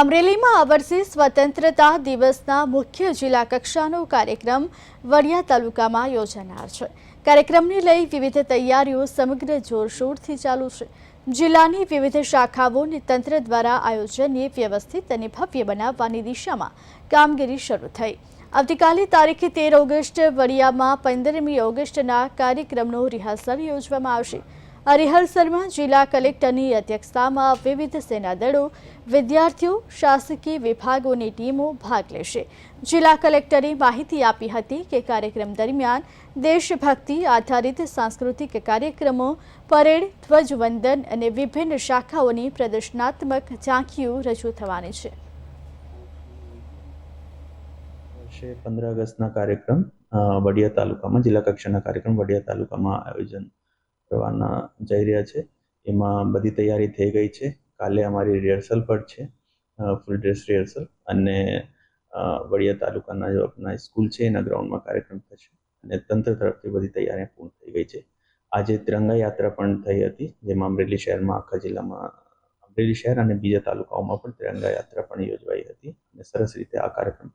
અમરેલીમાં આ વર્ષે સ્વતંત્રતા દિવસના મુખ્ય જિલ્લા કક્ષાનો કાર્યક્રમ વડિયા તાલુકામાં યોજાનાર છે. કાર્યક્રમને લઈ વિવિધ તૈયારીઓ સમગ્ર જોરશોરથી ચાલુ છે. જિલ્લાની વિવિધ શાખાઓ અને તંત્ર દ્વારા આયોજનને વ્યવસ્થિત અને ભવ્ય બનાવવાની દિશામાં કામગીરી શરૂ થઈ. આવતીકાલે તારીખે તેર ઓગસ્ટ, વડિયામાં પંદરમી ઓગસ્ટના કાર્યક્રમનો રિહર્સલ યોજવામાં આવશે. આ રિહર્સલમાં જિલ્લા કલેક્ટરની અધ્યક્ષતામાં વિવિધ સેનાદળો વિદ્યાર્થીઓ, શાસકીય વિભાગોની ટીમો ભાગ લેશે. જિલ્લા કલેક્ટરે માહિતી આપી હતી કે કાર્યક્રમ દરમિયાન દેશભક્તિ આધારિત સાંસ્કૃતિક કાર્યક્રમો, પરેડ, ધ્વજવંદન અને વિભિન્ન શાખાઓની પ્રદર્શનાત્મક ઝાંખીઓ રજૂ થવાની છે. પંદર ઓગસ્ટના કાર્યક્રમ વડિયા તાલુકામાં, જિલ્લા કક્ષાના કાર્યક્રમ વડિયા તાલુકામાં આયોજન કરવાના જઈ રહ્યા છે. એમાં બધી તૈયારી થઈ ગઈ છે. કાલે અમારી રિહર્સલ પણ છે. ફૂલ ડ્રેસ રિહર્સલ અને વડિયા તાલુકાના જો આપણા સ્કૂલ છે એના ગ્રાઉન્ડમાં કાર્યક્રમ થશે. અને તંત્ર તરફથી બધી તૈયારી પૂર્ણ થઈ ગઈ છે. આજે તિરંગા યાત્રા પણ થઈ હતી, જેમાં અમરેલી શહેરમાં, આખા જિલ્લામાં, અમરેલી શહેર અને બીજા તાલુકાઓમાં પણ તિરંગા યાત્રા પણ યોજવાઈ હતી. અને સરસ રીતે આ કાર્યક્રમ